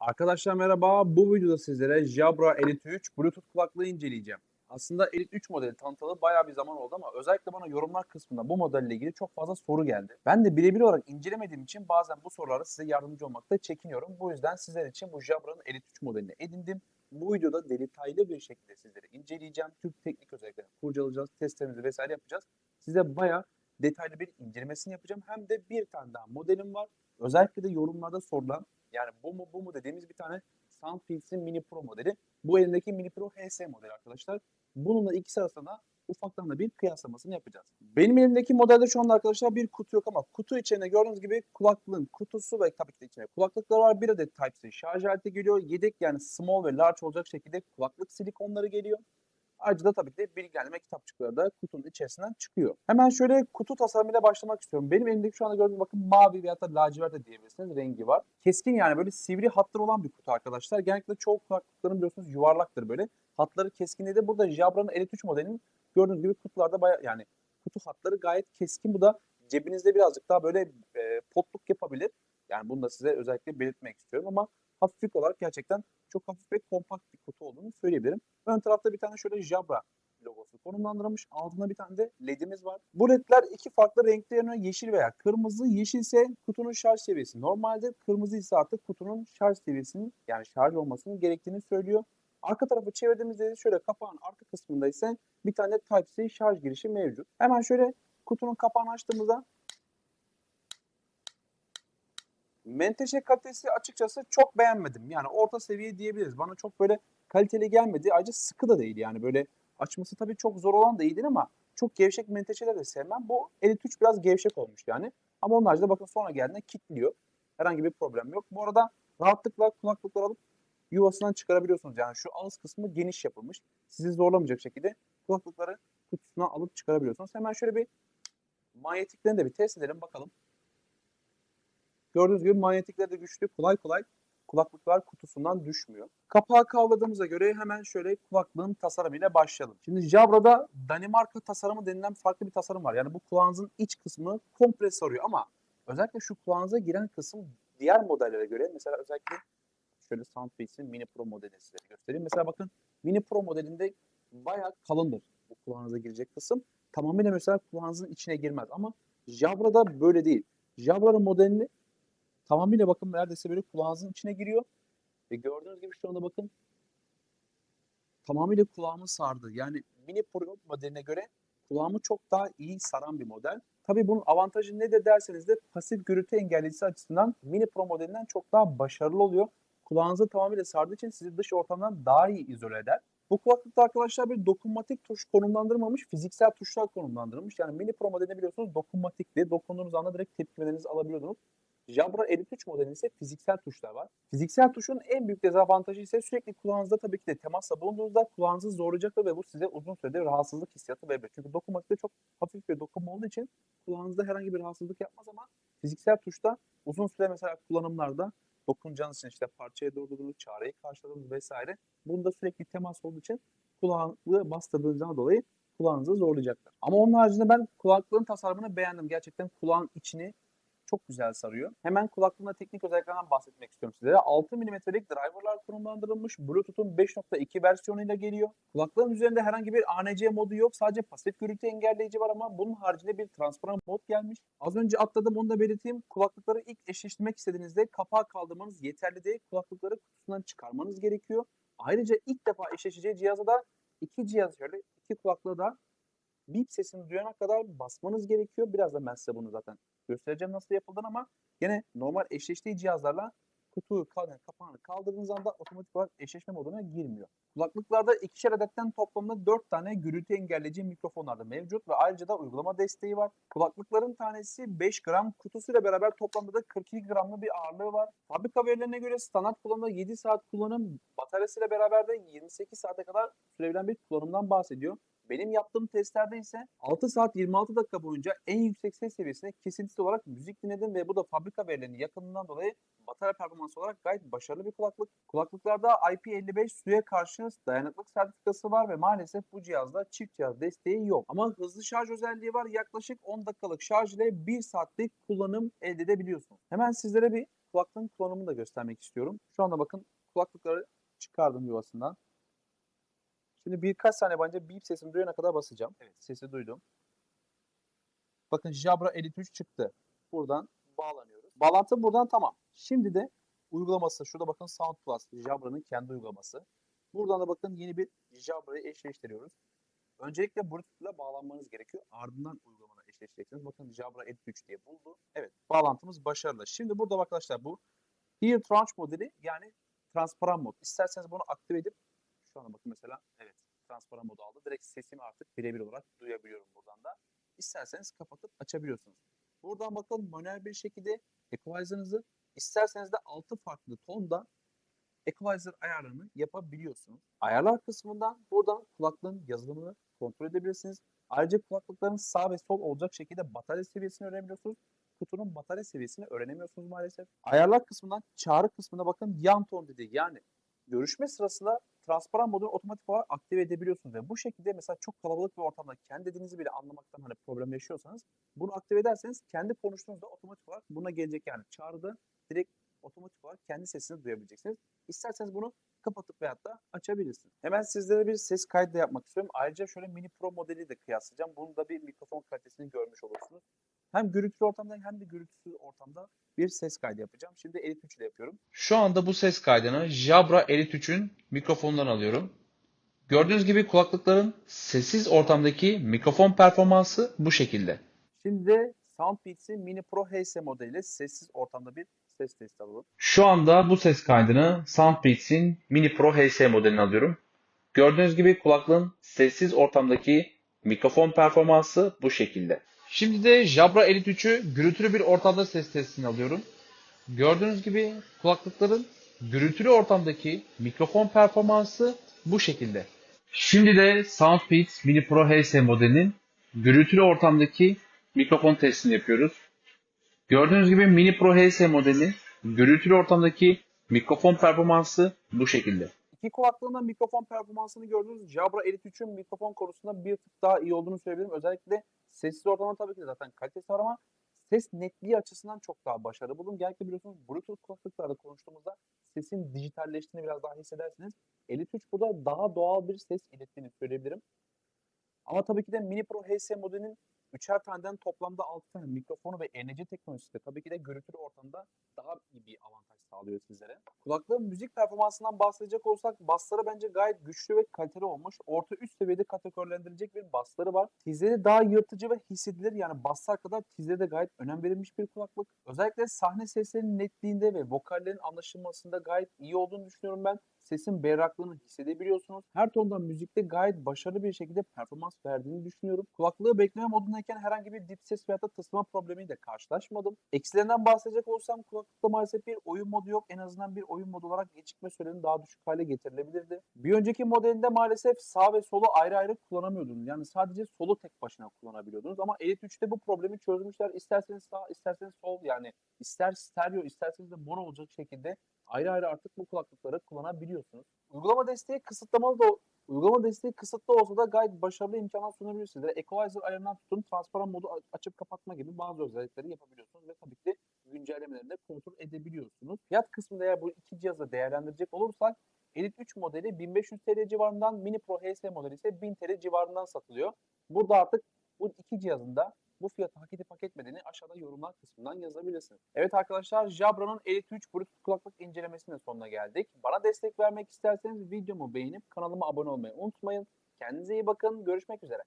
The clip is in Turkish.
Arkadaşlar merhaba. Bu videoda sizlere Jabra Elite 3 Bluetooth kulaklığı inceleyeceğim. Aslında Elite 3 modeli tanıtalı bayağı bir zaman oldu ama özellikle bana yorumlar kısmında bu modelle ilgili çok fazla soru geldi. Ben de birebir olarak incelemediğim için bazen bu sorulara size yardımcı olmakta çekiniyorum. Bu yüzden sizler için bu Jabra'nın Elite 3 modelini edindim. Bu videoda detaylı bir şekilde sizlere inceleyeceğim. Tüm teknik özelliklerini kurcalayacağız, testlerimizi vesaire yapacağız. Size bayağı detaylı bir incelemesini yapacağım. Hem de bir tane daha modelim var. Özellikle de yorumlarda sorulan yani bu mu bu mu dediğimiz bir tane Soundfields'in Mini Pro modeli. Bu elindeki Mini Pro HS modeli arkadaşlar. Bununla ikisi arasında ufaktan da bir kıyaslamasını yapacağız. Benim elimdeki modelde şu anda arkadaşlar bir kutu yok ama kutu içinde gördüğünüz gibi kulaklığın kutusu ve tabii ki de içinde kulaklıklar var. Bir adet Type-C şarj aleti geliyor. Yedek yani small ve large olacak şekilde kulaklık silikonları geliyor. Ayrıca da tabii ki de bilgilendirme kitapçıkları da kutunun içerisinden çıkıyor. Hemen şöyle kutu tasarımıyla başlamak istiyorum. Benim elimdeki şu anda gördüğünüz bakın mavi veya da lacivert de diyebilirsiniz rengi var. Keskin yani böyle sivri hatları olan bir kutu arkadaşlar. Genellikle çoğu kulaklıkların biliyorsunuz yuvarlaktır böyle. Hatları keskinliği de burada Jabra'nın Elite 3 modelinin gördüğünüz gibi kutularda baya yani kutu hatları gayet keskin. Bu da cebinizde birazcık daha böyle e, potluk yapabilir. Yani bunu da size özellikle belirtmek istiyorum ama hafiflik olarak gerçekten çok hafif ve kompakt bir kutu olduğunu söyleyebilirim. Ön tarafta bir tane şöyle Jabra logosu konumlandırılmış. Altında bir tane de ledimiz var. Bu ledler iki farklı renkte yanıyor. Yeşil veya kırmızı. Yeşil ise kutunun şarj seviyesi. Normalde kırmızı ise artık kutunun şarj seviyesinin yani şarj olmasının gerektiğini söylüyor. Arka tarafı çevirdiğimizde de şöyle kapağın arka kısmında ise bir tane Type-C şarj girişi mevcut. Hemen şöyle kutunun kapağını açtığımızda Menteşe kalitesi açıkçası çok beğenmedim. Yani orta seviye diyebiliriz. Bana çok böyle kaliteli gelmedi. Ayrıca sıkı da değil yani böyle açması tabii çok zor olan da iyidir ama çok gevşek menteşeler de sevmem. Bu Elite 3 biraz gevşek olmuş yani. Ama onun haricinde bakın sonra geldiğinde kilitliyor. Herhangi bir problem yok. Bu arada rahatlıkla kulaklıkları alıp yuvasından çıkarabiliyorsunuz. Yani şu ağız kısmı geniş yapılmış. Sizi zorlamayacak şekilde kulaklıkları kutusuna alıp çıkarabiliyorsunuz. Hemen şöyle bir manyetiklerini de bir test edelim bakalım. Gördüğünüz gibi manyetikleri de güçlü. Kolay kolay kulaklıklar kutusundan düşmüyor. Kapağı kavradığımıza göre hemen şöyle kulaklığın tasarımıyla başlayalım. Şimdi Jabra'da Danimarka tasarımı denilen farklı bir tasarım var. Yani bu kulağınızın iç kısmını komple sarıyor ama özellikle şu kulağınıza giren kısım diğer modellere göre mesela özellikle şöyle Soundface'in Mini Pro modelini size göstereyim. Mesela bakın Mini Pro modelinde bayağı kalındır bu kulağınıza girecek kısım. Tamamıyla mesela kulağınızın içine girmez ama Jabra'da böyle değil. Jabra'nın modelini tamamıyla bakın neredeyse böyle kulağınızın içine giriyor. Ve gördüğünüz gibi şu anda bakın tamamıyla kulağımı sardı. Yani Mini Pro modeline göre kulağımı çok daha iyi saran bir model. Tabii bunun avantajı ne de derseniz de pasif gürültü engelleyicisi açısından Mini Pro modelinden çok daha başarılı oluyor. Kulağınızı tamamıyla sardığı için sizi dış ortamdan daha iyi izole eder. Bu kulaklıkta arkadaşlar bir dokunmatik tuş konumlandırılmamış, fiziksel tuşlar konumlandırılmış. Yani Mini Pro modelini biliyorsunuz dokunmatikti. Dokunduğunuz anda direkt tepkimelerinizi alabiliyordunuz. Jabra Elite 3 modelinde ise fiziksel tuşlar var. Fiziksel tuşun en büyük dezavantajı ise sürekli kulağınızda tabii ki de temasla bulunduğunuzda kulağınızı zorlayacaktır ve bu size uzun sürede rahatsızlık hissiyatı verebilir. Çünkü dokunmatikte çok hafif bir dokunma olduğu için kulağınızda herhangi bir rahatsızlık yapmaz ama fiziksel tuşta uzun süre mesela kullanımlarda dokunacağınız için işte parçaya durdurdunuz, çareyi karşıladınız vesaire. Bunda sürekli temas olduğu için kulaklığı bastırdığınızdan dolayı kulağınızı zorlayacaktır. Ama onun haricinde ben kulaklığın tasarımını beğendim. Gerçekten kulağın içini çok güzel sarıyor. Hemen kulaklığında teknik özelliklerinden bahsetmek istiyorum sizlere. 6 mm'lik driverlar konumlandırılmış. Bluetooth'un 5.2 versiyonuyla geliyor. Kulaklığın üzerinde herhangi bir ANC modu yok. Sadece pasif gürültü engelleyici var ama bunun haricinde bir transparan mod gelmiş. Az önce atladım onu da belirteyim. Kulaklıkları ilk eşleştirmek istediğinizde kapağı kaldırmanız yeterli değil. Kulaklıkları kutusundan çıkarmanız gerekiyor. Ayrıca ilk defa eşleşeceği cihazda da iki cihaz şöyle iki kulaklığı da bip sesini duyana kadar basmanız gerekiyor. Birazdan ben size bunu zaten göstereceğim nasıl yapıldığını ama gene normal eşleştiği cihazlarla kutuyu yani kapağını kaldırdığınız anda otomatik olarak eşleşme moduna girmiyor. Kulaklıklarda ikişer adetten toplamda 4 tane gürültü engelleyici mikrofonlar da mevcut ve ayrıca da uygulama desteği var. Kulaklıkların tanesi 5 gram, kutusuyla beraber toplamda da 42 gramlı bir ağırlığı var. Fabrika verilerine göre standart kullanımda 7 saat kullanım, bataryasıyla beraber de 28 saate kadar sürebilen bir kullanımdan bahsediyor. Benim yaptığım testlerde ise 6 saat 26 dakika boyunca en yüksek ses seviyesine kesintisiz olarak müzik dinledim ve bu da fabrika verilerinin yakınından dolayı batarya performansı olarak gayet başarılı bir kulaklık. Kulaklıklarda IP55 suya karşı dayanıklık sertifikası var ve maalesef bu cihazda çift cihaz desteği yok. Ama hızlı şarj özelliği var. Yaklaşık 10 dakikalık şarj ile 1 saatlik kullanım elde edebiliyorsunuz. Hemen sizlere bir kulaklığın kullanımını da göstermek istiyorum. Şu anda bakın kulaklıkları çıkardım yuvasından. Şimdi birkaç saniye boyunca bip sesini duyana kadar basacağım. Evet sesi duydum. Bakın Jabra Elite 3 çıktı. Buradan bağlanıyoruz. Bağlantı buradan tamam. Şimdi de uygulaması. Şurada bakın Sound Plus. Jabra'nın kendi uygulaması. Buradan da bakın yeni bir Jabra'yı eşleştiriyoruz. Öncelikle Bluetooth ile bağlanmanız gerekiyor. Ardından uygulamada eşleştireceksiniz. Bakın Jabra Elite 3 diye buldu. Evet bağlantımız başarılı. Şimdi burada arkadaşlar bu Ear Tranche modeli yani transparan mod. İsterseniz bunu aktive edip şu anda bakın mesela evet transparan modu aldı. Direkt sesimi artık birebir olarak duyabiliyorum buradan da. İsterseniz kapatıp açabiliyorsunuz. Buradan bakın manuel bir şekilde equalizer'ınızı isterseniz de 6 farklı tonda equalizer ayarlarını yapabiliyorsunuz. Ayarlar kısmından buradan kulaklığın yazılımını kontrol edebilirsiniz. Ayrıca kulaklıkların sağ ve sol olacak şekilde batarya seviyesini öğrenebiliyorsunuz. Kutunun batarya seviyesini öğrenemiyorsunuz maalesef. Ayarlar kısmından çağrı kısmına bakın yan ton dedi. Yani görüşme sırasında transparan modunu otomatik olarak aktive edebiliyorsunuz. Ve bu şekilde mesela çok kalabalık bir ortamda kendi dediğinizi bile anlamaktan hani problem yaşıyorsanız bunu aktive ederseniz kendi konuştuğunuzda otomatik olarak buna gelecek yani çağrıda direkt otomatik olarak kendi sesini duyabileceksiniz. İsterseniz bunu kapatıp veyahut da açabilirsiniz. Hemen sizlere bir ses kaydı da yapmak istiyorum. Ayrıca şöyle mini pro modeli de kıyaslayacağım. Bunun da bir mikrofon kalitesini görmüş olursunuz. Hem gürültülü ortamda hem de gürültüsüz ortamda bir ses kaydı yapacağım. Şimdi Elite 3 ile yapıyorum. Şu anda bu ses kaydını Jabra Elite 3'ün mikrofonundan alıyorum. Gördüğünüz gibi kulaklıkların sessiz ortamdaki mikrofon performansı bu şekilde. Şimdi de Soundbeats'in Mini Pro HS modeliyle sessiz ortamda bir ses testi alalım. Şu anda bu ses kaydını Soundbeats'in Mini Pro HS modelini alıyorum. Gördüğünüz gibi kulaklığın sessiz ortamdaki mikrofon performansı bu şekilde. Şimdi de Jabra Elite 3'ü gürültülü bir ortamda ses testini alıyorum. Gördüğünüz gibi kulaklıkların gürültülü ortamdaki mikrofon performansı bu şekilde. Şimdi de Soundbeats Mini Pro HS modelinin gürültülü ortamdaki mikrofon testini yapıyoruz. Gördüğünüz gibi Mini Pro HS modeli gürültülü ortamdaki mikrofon performansı bu şekilde. İki kulaklığından mikrofon performansını gördünüz. Jabra Elite 3'ün mikrofon konusunda bir tık daha iyi olduğunu söyleyebilirim. Özellikle sessiz ortamda tabii ki zaten kalitesi var ama ses netliği açısından çok daha başarılı buldum. Genellikle biliyorsunuz Bluetooth kulaklıklarda konuştuğumuzda sesin dijitalleştiğini biraz daha hissedersiniz. Elite 3 burada daha doğal bir ses ilettiğini söyleyebilirim. Ama tabii ki de Mini Pro HS modelinin üçer taneden toplamda 6 tane mikrofonu ve enerji teknolojisi de tabii ki de gürültülü ortamda daha iyi bir avantaj sağlıyor sizlere. Kulaklığın müzik performansından bahsedecek olursak bassları bence gayet güçlü ve kaliteli olmuş. Orta üst seviyede kategorilendirecek bir bassları var. Tizleri daha yırtıcı ve hissedilir yani basslar kadar tizlere de gayet önem verilmiş bir kulaklık. Özellikle sahne seslerinin netliğinde ve vokallerin anlaşılmasında gayet iyi olduğunu düşünüyorum ben. Sesin berraklığını hissedebiliyorsunuz. Her tondan müzikte gayet başarılı bir şekilde performans verdiğini düşünüyorum. Kulaklığı bekleme modundayken herhangi bir dip ses veya da tısma problemiyle karşılaşmadım. Eksilerinden bahsedecek olsam kulaklıkta maalesef bir oyun modu yok. En azından bir oyun modu olarak gecikme süreni daha düşük hale getirilebilirdi. Bir önceki modelinde maalesef sağ ve solu ayrı ayrı kullanamıyordunuz. Yani sadece solu tek başına kullanabiliyordunuz. Ama Elite 3'te bu problemi çözmüşler. İsterseniz sağ, isterseniz sol yani ister stereo isterseniz de mono olacak şekilde ayrı ayrı artık bu kulaklıkları kullanabiliyorsunuz. Uygulama desteği kısıtlamalı da uygulama desteği kısıtlı olsa da gayet başarılı imkanlar sunabiliyor sizlere. Equalizer ayarından tutun transparan modu açıp kapatma gibi bazı özellikleri yapabiliyorsunuz ve tabii ki de güncellemelerini de kontrol edebiliyorsunuz. Fiyat kısmında eğer bu iki cihazı değerlendirecek olursak Elite 3 modeli 1500 TL civarından, Mini Pro HS modeli ise 1000 TL civarından satılıyor. Burada artık bu iki cihazın da bu fiyatı hak edip hak etmediğini aşağıda yorumlar kısmından yazabilirsiniz. Evet arkadaşlar Jabra'nın Elite 3 Bluetooth kulaklık incelemesinin sonuna geldik. Bana destek vermek isterseniz videomu beğenip kanalıma abone olmayı unutmayın. Kendinize iyi bakın. Görüşmek üzere.